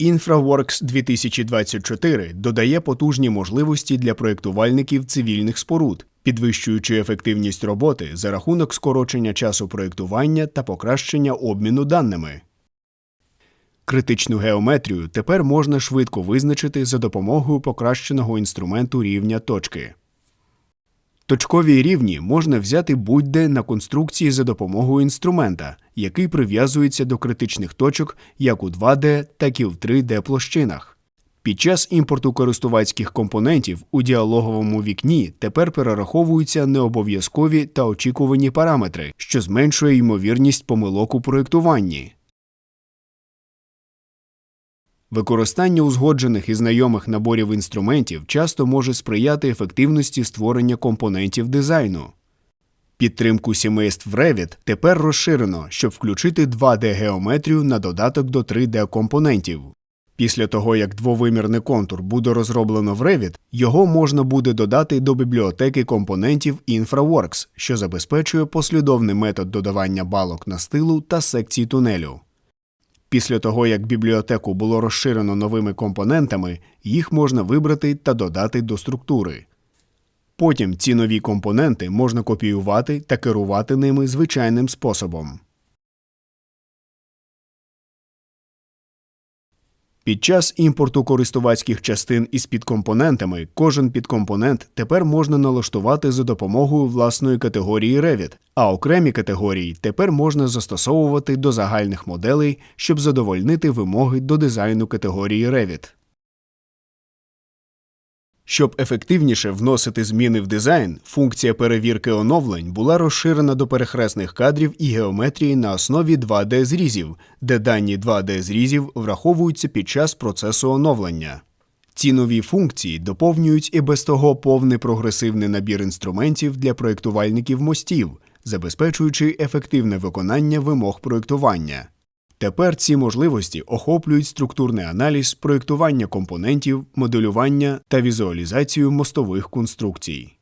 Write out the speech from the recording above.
InfraWorks 2024 додає потужні можливості для проєктувальників цивільних споруд, підвищуючи ефективність роботи за рахунок скорочення часу проєктування та покращення обміну даними. Критичну геометрію тепер можна швидко визначити за допомогою покращеного інструменту рівня точки. Точкові рівні можна взяти будь-де на конструкції за допомогою інструмента, який прив'язується до критичних точок як у 2D, так і в 3D площинах. Під час імпорту користувацьких компонентів у діалоговому вікні тепер перераховуються необов'язкові та очікувані параметри, що зменшує ймовірність помилок у проєктуванні. Використання узгоджених і знайомих наборів інструментів часто може сприяти ефективності створення компонентів дизайну. Підтримку сімейств Revit тепер розширено, щоб включити 2D-геометрію на додаток до 3D-компонентів. Після того, як двовимірний контур буде розроблено в Revit, його можна буде додати до бібліотеки компонентів InfraWorks, що забезпечує послідовний метод додавання балок на стилу та секцій тунелю. Після того, як бібліотеку було розширено новими компонентами, їх можна вибрати та додати до структури. Потім ці нові компоненти можна копіювати та керувати ними звичайним способом. Під час імпорту користувацьких частин із підкомпонентами кожен підкомпонент тепер можна налаштувати за допомогою власної категорії Revit, а окремі категорії тепер можна застосовувати до загальних моделей, щоб задовольнити вимоги до дизайну категорії Revit. Щоб ефективніше вносити зміни в дизайн, функція перевірки оновлень була розширена до перехресних кадрів і геометрії на основі 2D-зрізів, де дані 2D-зрізів враховуються під час процесу оновлення. Ці нові функції доповнюють і без того повний прогресивний набір інструментів для проєктувальників мостів, забезпечуючи ефективне виконання вимог проєктування. Тепер ці можливості охоплюють структурний аналіз, проєктування компонентів, моделювання та візуалізацію мостових конструкцій.